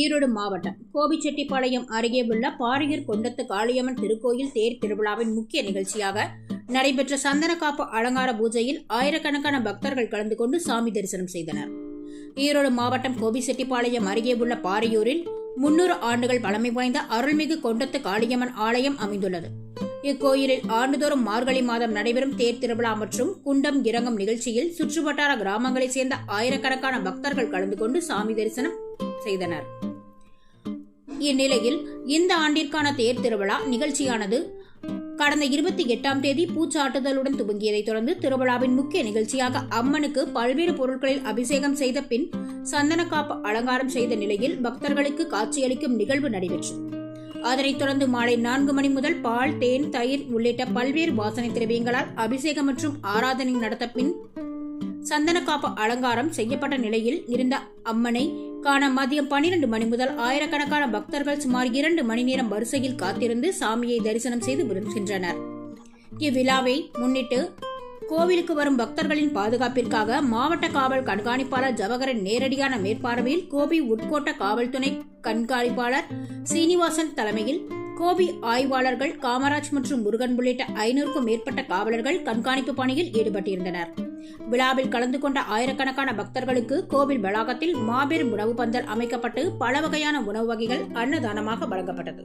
ஈரோடு மாவட்டம். கோபிச்செட்டிப்பாளையம் அருகே உள்ள பாரியூர் கொண்டத்து காளியம்மன் திருக்கோயில் தேர் திருவிழாவின் முக்கிய நிகழ்ச்சியாக நடைபெற்ற சந்தனக்காப்பு அலங்கார பூஜையில் ஆயிரக்கணக்கான பக்தர்கள் கலந்து கொண்டு சாமி தரிசனம் செய்தனர். ஈரோடு மாவட்டம் கோபிச்செட்டிப்பாளையம் அருகே உள்ள பாரியூரில் முன்னூறு ஆண்டுகள் பழமை வாய்ந்த அருள்மிகு கொண்டத்து காளியம்மன் ஆலயம் அமைந்துள்ளது. இக்கோயிலில் ஆண்டுதோறும் மார்கழி மாதம் நடைபெறும் தேர் திருவிழா மற்றும் குண்டம் இறங்கும் நிகழ்ச்சியில் சுற்றுவட்டார கிராமங்களைச் சேர்ந்த ஆயிரக்கணக்கான பக்தர்கள் கலந்து கொண்டு சாமி தரிசனம் செய்தனர். இந்நிலையில் இந்த ஆண்டிற்கான தேர் திருவிழா நிகழ்ச்சியானது கடந்த இருபத்தி எட்டாம் தேதி பூச்சாட்டுதலுடன் துவங்கியதைத் தொடர்ந்து திருவிழாவின் முக்கிய நிகழ்ச்சியாக அம்மனுக்கு பல்வேறு பொருட்களில் அபிஷேகம் செய்த பின் சந்தனக்காப்பு அலங்காரம் செய்த நிலையில் பக்தர்களுக்கு காட்சியளிக்கும் நிகழ்வு நடைபெற்றது. அதனைத் தொடர்ந்து மாலை நான்கு மணி முதல் பால் தேன் தயிர் உள்ளிட்ட பல்வேறு வாசனை திரவியங்களால் அபிஷேகம் மற்றும் ஆராதனை நடத்த பின் சந்தனக்காப்பு அலங்காரம் செய்யப்பட்ட நிலையில் இருந்த அம்மனை காண மதியம் பனிரெண்டு மணி முதல் ஆயிரக்கணக்கான பக்தர்கள் சுமார் இரண்டு மணி நேரம் வரிசையில் காத்திருந்து சாமியை தரிசனம் செய்து வருகின்றனர் இவ்விழாவை முன்னிட்டு கோவிலுக்கு வரும் பக்தர்களின் பாதுகாப்பிற்காக மாவட்ட காவல் கண்காணிப்பாளர் ஜவஹரன் நேரடியான மேற்பார்வையில் கோபி உட்கோட்ட காவல்துறை கண்காணிப்பாளர் சீனிவாசன் தலைமையில் கோபி ஆய்வாளர்கள் காமராஜ் மற்றும் முருகன் உள்ளிட்ட ஐநூறுக்கும் மேற்பட்ட காவலர்கள் கண்காணிப்பு பணியில் ஈடுபட்டிருந்தனர். விழாவில் கலந்து கொண்ட ஆயிரக்கணக்கான பக்தர்களுக்கு கோவில் வளாகத்தில் மாபெரும் உணவு பந்தல் அமைக்கப்பட்டு பல வகையான உணவு வகைகள் அன்னதானமாக வழங்கப்பட்டது.